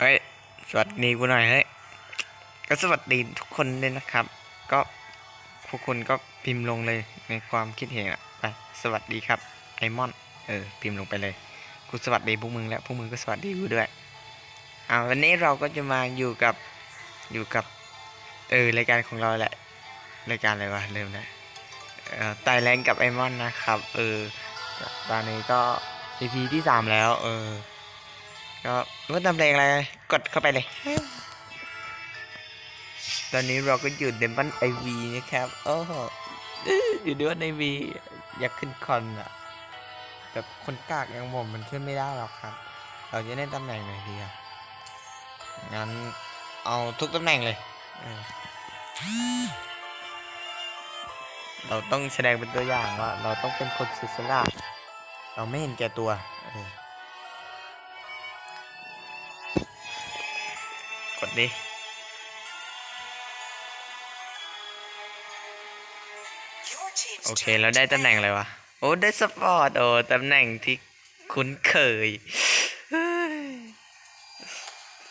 เฮ้ย สวัสดีกูหน่อยเฮ้ย ก็สวัสดีทุกคนเลยนะครับ ก็พวกคุณก็พิมพ์ลงเลยในความคิดเห็นอะไป สวัสดีครับไอมอน เออ พิมพ์ลงไปเลย กูสวัสดีพวกมึงแล้ว พวกมึงก็สวัสดีกูด้วย อ่าวันนี้เราก็จะมาอยู่กับ อยู่กับ เออ รายการของเราแหละ รายการอะไรวะลืมนะเอ่อไตแรงกับไอมอนนะครับ เออ ตอนนี้ก็ EP ที่สามแล้ว เออ ก็ว่าตำแรงอะไรกดเข้าไปเลย ตอนนี้เราก็อยู่เดมอนไอวีนะครับโอ้โหอยู่เดมอนไอวีอยากขึ้นคอนอะแบบคนกากอย่างผมมันขึ้นไม่ได้หรอกครับ เราจะเล่นตำแหน่งไหนดีอะงั้นเอาทุกตำแหน่งเลย เราต้องแสดงเป็นตัวอย่างว่า เราต้องเป็นคนสียสละเราไม่เห็นแก่ตัวเออ กดดิโอเคแล้วได้ตำแหน่งอะไรวะ โอ้ได้สปอร์ตโอ้ตำแหน่งที่คุ้นเคย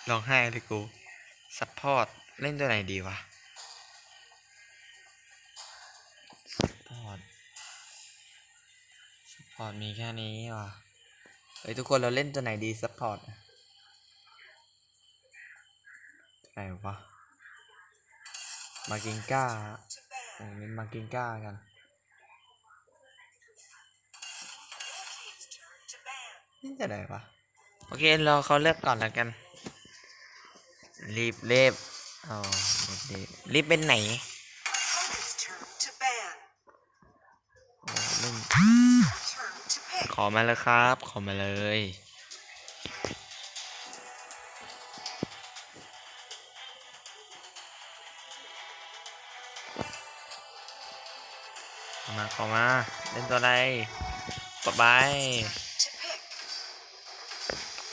ร้องไห้เลยกูสปอร์ตเล่นตัวไหนดีวะสปอร์ตสปอร์ตมีแค่นี้วะเฮ้ยทุกคนเราเล่นตัวไหนดีสปอร์ตตัว ไหนวะ มากิงก้าเออเล่นมากิงก้ากัน นี่จะได้ปะโอเครอเขาเลือกก่อนแล้วกัน รีบเรีบอ๋อรีบรีบเป็นไหน Opponent's turn to ban. โอ้เล่น Turn to pick. ขอมาเลยครับ ขอมาเลย มาขอมา เล่นตัวอะไรปะบาย To pick.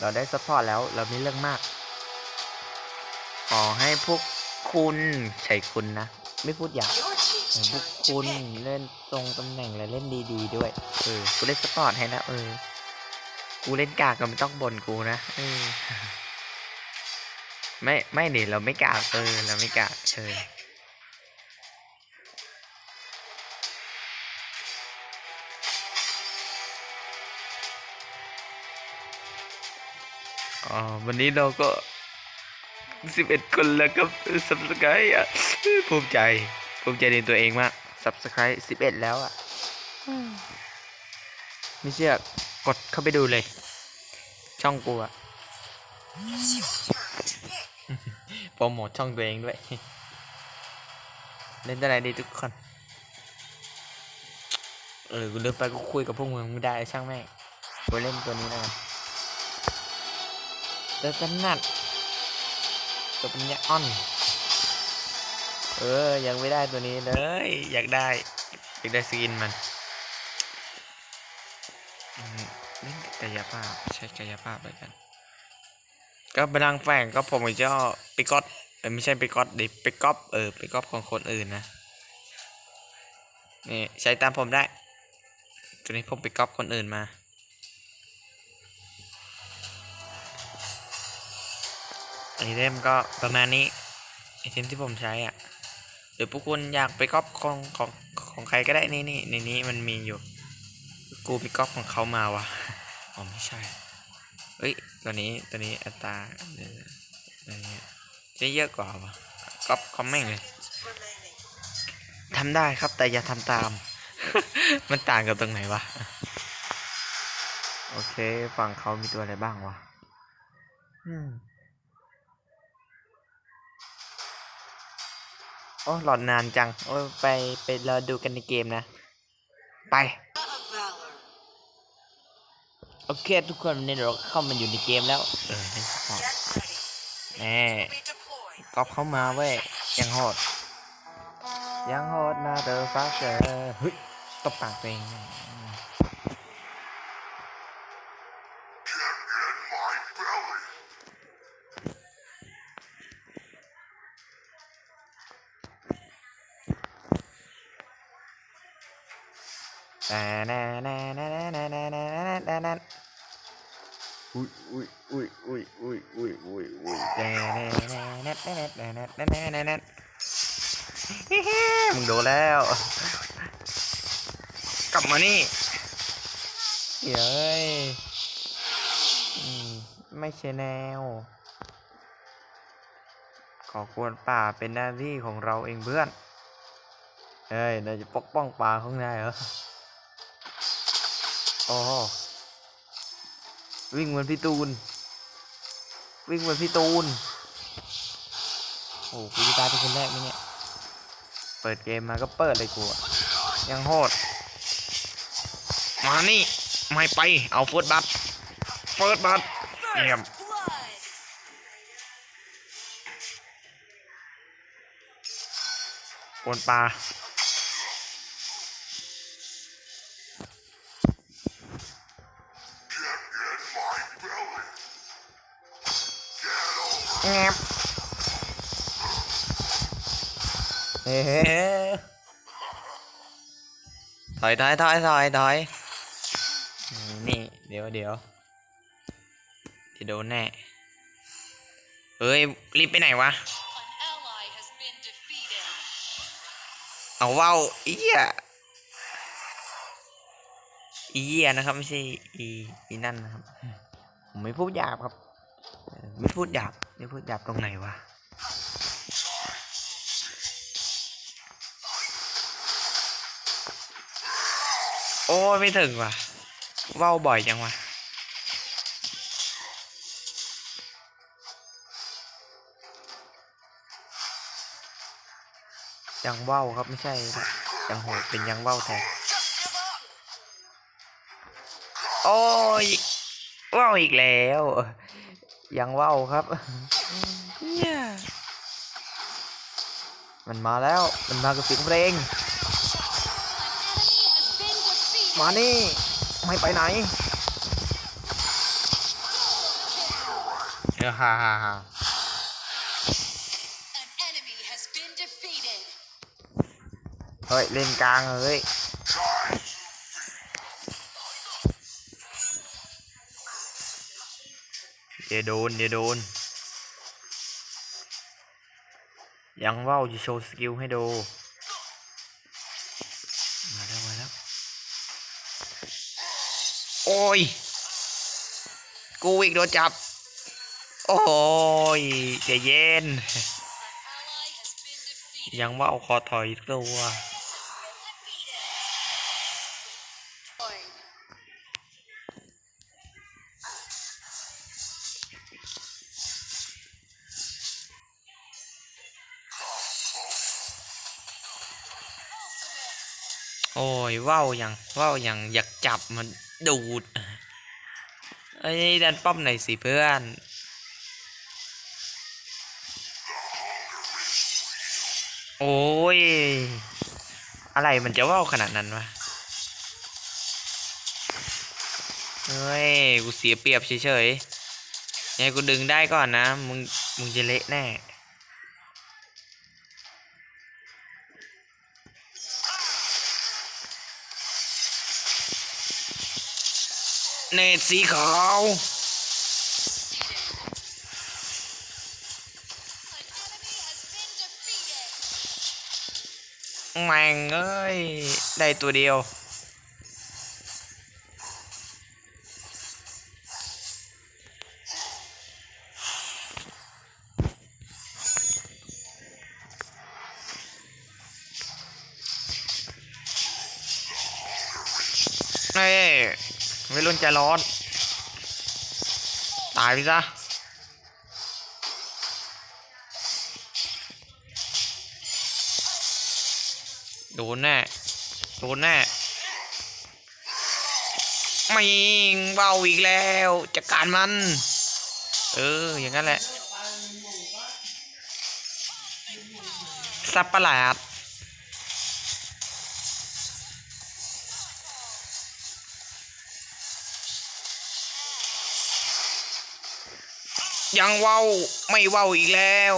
เราได้ซัพพอร์ตแล้วเราไม่เรื่องมาก ขอให้พวกคุณใช่คุณนะ ไม่พูดหยาบให้พวกคุณเล่นตรงตำแหน่งและเล่นดีๆด้วย เออ กูเล่นสปอร์ตให้แล้วเออ กูเล่นกากก็ไม่ต้องบ่นกูนะ เออ ไม่ ไม่ดิเราไม่กาก เออ เราไม่กาก เออ อ๋อวันนี้เราก็สิบเอ็ดคนแล้วก็สับสกายอะภูมิใจ ภูมิใจในตัวเองมากสับสกายสิบเอ็ดแล้วอะไม่เชื่อกดเข้าไปดูเลย ช่องกูอะโปรโมทช่องตัวเองด้วย เล่นอะไรดีทุกคน เออกูเลือกไปกูคุยกับพวกมึงไม่ได้ช่างแม่งกูเล่นตัวนี้นะตัวถนัดตัวปัญญาอ่อน เออ ยังไม่ได้ตัวนี้เลย อยากได้ อยากได้สกินมันเล่นกายภาพ ใช้กายภาพไปกัน ก็พลังแฝงก็ผมก็จะไปก๊อตเออไม่ใช่ไปก๊อตดิไปก๊อปเออไปก๊อปของคนอื่นนะ นี่ ใช้ตามผมได้ ตัวนี้ผมไปก๊อปคนอื่นมา ไอเทมก็ประมาณนี้ไอเทมที่ผมใช้อะหรือพวกคุณอยากไปก๊อปของของของใครก็ได้นี่นี่ในนี้มันมีอยู่ กูไปก๊อปของเขามาวะอ๋อไม่ใช่เอ้ยตัวนี้ตัวนี้อัตราเอ่ออะไรเงี้ยจะเยอะกว่าวะก๊อปคอมเมนต์เลยทำได้ครับแต่อย่าทำตาม มันต่างกับตรงไหนวะโอเค ฝั่งเขามีตัวอะไรบ้างวะ อืม โอ้หลอดนานจัง โอ้ไปไปรอดูกันในเกมนะ ไป โอเค ทุกคนในเราเข้ามาอยู่ในเกมแล้ว เออเล่นสปอร์ต Get ready. แน่ Be deployed. ก๊อปเข้ามาเว้ย ยังโหด ยังโหดนะเดอฟ้าเจอเฮ้ยตบปากตัวเอง อุ้ยอุ้ยอุ้ยอุ้ยอุ้ยอุ้ยอุ้ยอุ้ยแน่แน่แน่แน่แน่แน่แน่แน่แน่แน่แน่มึงโดนแล้ว กลับมานี่เฮ้ยอืมไม่ใช่แนว ขอควรป่าเป็นหน้าที่ของเราเองเพื่อน เฮ้ยนายจะปกป้องป่าของนายเหรอ อ้โหวิ่งเหมือนพี่ตูน วิ่งเหมือนพี่ตูน โอ้กูจะตายเป็นคนแรกไหมเนี่ย เปิดเกมมาก็เปิดเลยกูยังโหด มานี่ ไม่ไป เอาเฟิร์สบัตเฟิร์สบัตเยี่ยมปนปลา อยถอยถอยถอยถอยนี่เดี๋ยวเดี๋ยวจะโดนแน่ เฮ้ย รีบไปไหนวะ เอาว่าวอีเหี้ยอีเหี้ยนะครับไม่ใช่อีอีนั่นนะครับ ผมไม่พูดหยาบครับ ไม่พูดหยาบ ไม่พูดหยาบตรงไหนวะ อ้ยไม่ถึงว่ะว่าวบ่อยจังวะยังว่าวครับไม่ใช่ยังโหดเป็นยังว่าวแทนโอ้ยว่าวอีกแล้ว ยังว่าวครับเหี้ยมันมาแล้วมันมากับเสียงเพลง มานี่ ไม่ไปไหน เออฮ่าฮ่าฮ่า An enemy has been defeated. เฮ้ย เล่นกลางเฮ้ยเดี๋ยวโดนเดี๋ยวโดน ยังว่าวจะโชว์สกิลให้ดู ย กูอีกโดนจับ โอ้ยใจเย็น ยังว่าวคอถอยตัวโอ้ยว่าวยังว่าวยังอยากจับมัน ดูดเอ้ยดันป้อมหน่อยสิเพื่อนโอ้ย อะไรมันจะว่าวขนาดนั้นวะ เฮ้ย กูเสียเปรียบเฉยๆยังไงกูดึงได้ก่อนนะ มึง มึงจะเละแน่ เนตสีขาวแม่งเอ้ย ได้ตัวเดียว ใจร้อน ตายไปซะโดนแน่ โดนแน่ ไม่เบาอีกแล้วจัดการมัน เออ อย่างนั้นแหละสับประหลาด ยังเว้าไม่เว้าอีกแล้ว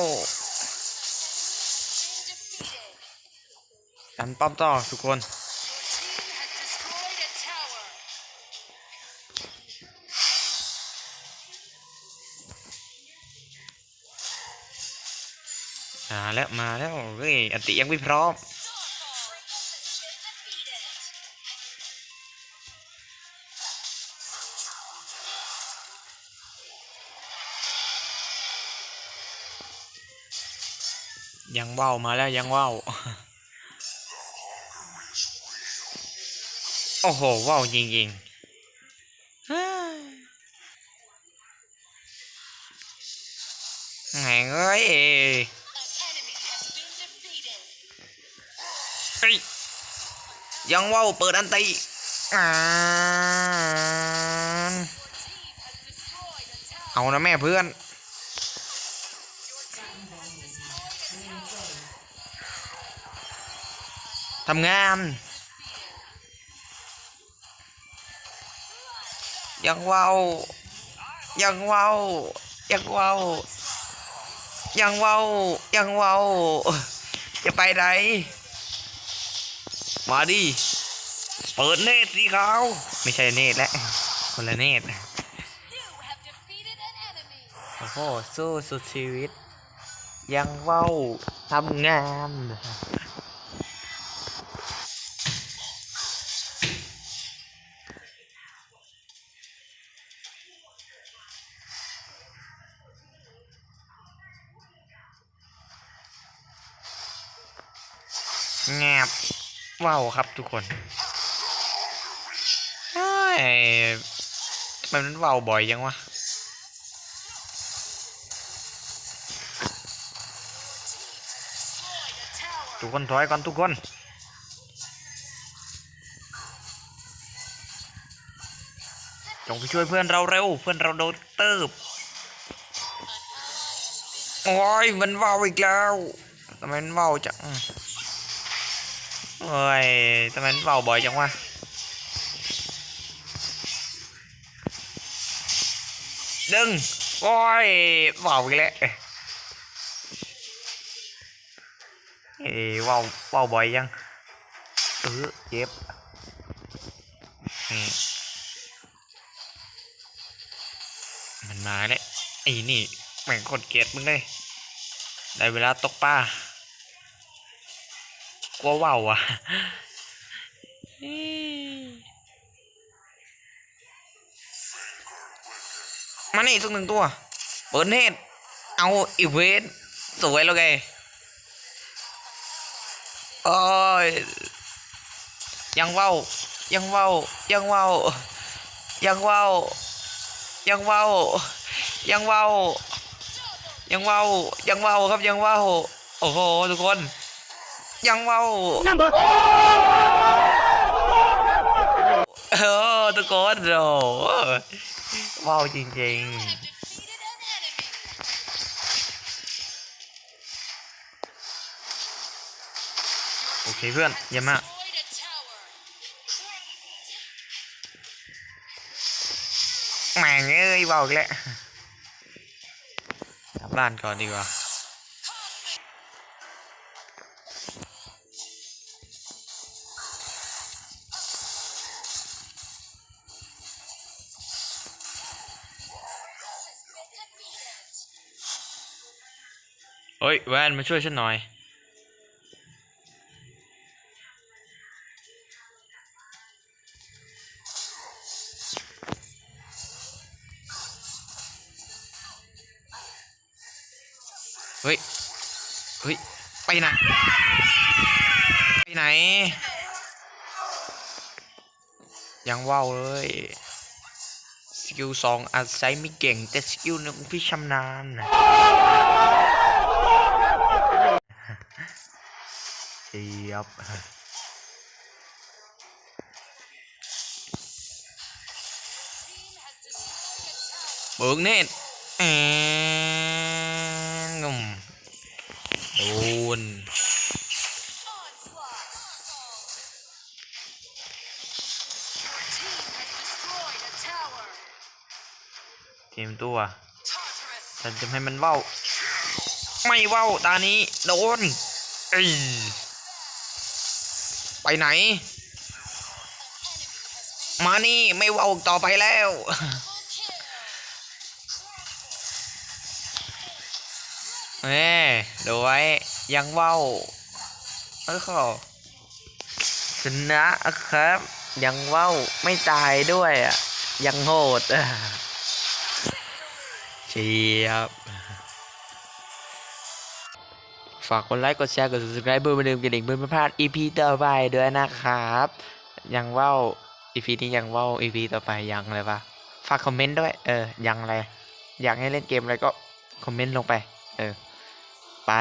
ดันป้อมต่อทุกคน มาแล้วมาแล้วเฮ้ยอติยังไม่พร้อม ยังว่าวมาแล้วยังว่าวโอ้โหว่าวจริงๆเฮ้ยแหงเอ้ยเฮ้ยยังว่าวเปิดอันติอ่าน Your team has destroyed a tower. เอานะแม่เพื่อน ทำงาน ยังว่าวยังว่าวยังว่าวยังว่าวยังว่าวจะไปไหนมาดิ เปิดเนตรสีขาไม่ใช่เนตรแล้วคนละเนตรโอ้โหสู้สุดชีวิต ยังเว้าทำงาน ว้าวครับทุกคนเฮ้ยทำไมมันว้าวบ่อยยังวะทุกคนถอยก่อนทุกคนจงไปช่วยเพื่อนเราเร็ว เพื่อนเราโดนเติบโอ้ยมันว่าวอีกแล้วทำไมมันว่าวจัง เอ้ยทำไมมันว่าบ่อยจังวะดึงโอ้ยว่าวอีกแล้วเอ้ยว่าวว่าบ่อยยังเออเจ็บมันมาแล้วไอ้นี่แม่งคนเกลียดมึงเลยได้เวลาตกปลา ลัวว่าวอะมานี่สักหนึ่งตัว เปิดเนตเอาอีเวนต์สวยแล้วไงโอ้ยยังเว้ายังเว้ายังเว้ายังเว้ายังเว้ายังเว้ายังเว้ายังเว้าครับยังเว้าโอ้โหทุกคน ยังเว้าเออทุกคนโอ้ว้าวจริง You have defeated an enemy. ๆโอเคเพื่อนเยี่ยมมาก Destroyed a tower. แม่งเอ้ยว้าวอีกแล้วกลับบ้านก่อนดีกว่า เฮ้ยแวนมาช่วยฉันหน่อยเฮ้ย เฮ้ย ไปไหน ไปไหน ยังว่าวเลย สกิลสองอาจใช้ไม่เก่ง แต่สกิลหนึ่งพี่ชำนาญ จี๊ยบบึกเน่นแอนงมโดนทียมตัวฉันจะให้มันเว้า ไม่เว้าตานี้ โดนอ ไปไหน มานี่ไม่เว้าต่อไปแล้ว double kill. แม่ดูไว้ยังเว้าเออขอชนะครับ ยังเว้าไม่ตายด้วยอะ ยังโหดอะเชียบากกดไลค์ กดแชร์ กด subscribe เพื่อมาลืมกระดิ่งเพื่อไม่พลาด EP ต่อไปด้วยนะครับ ยังว่า EP นี้ยังว่า EP ต่อไปยังเลยปะฝากคอมเมนต์ด้วย เออ ยังอะไร อยากให้เล่นเกมอะไรก็คอมเมนต์ลงไป เออ ไป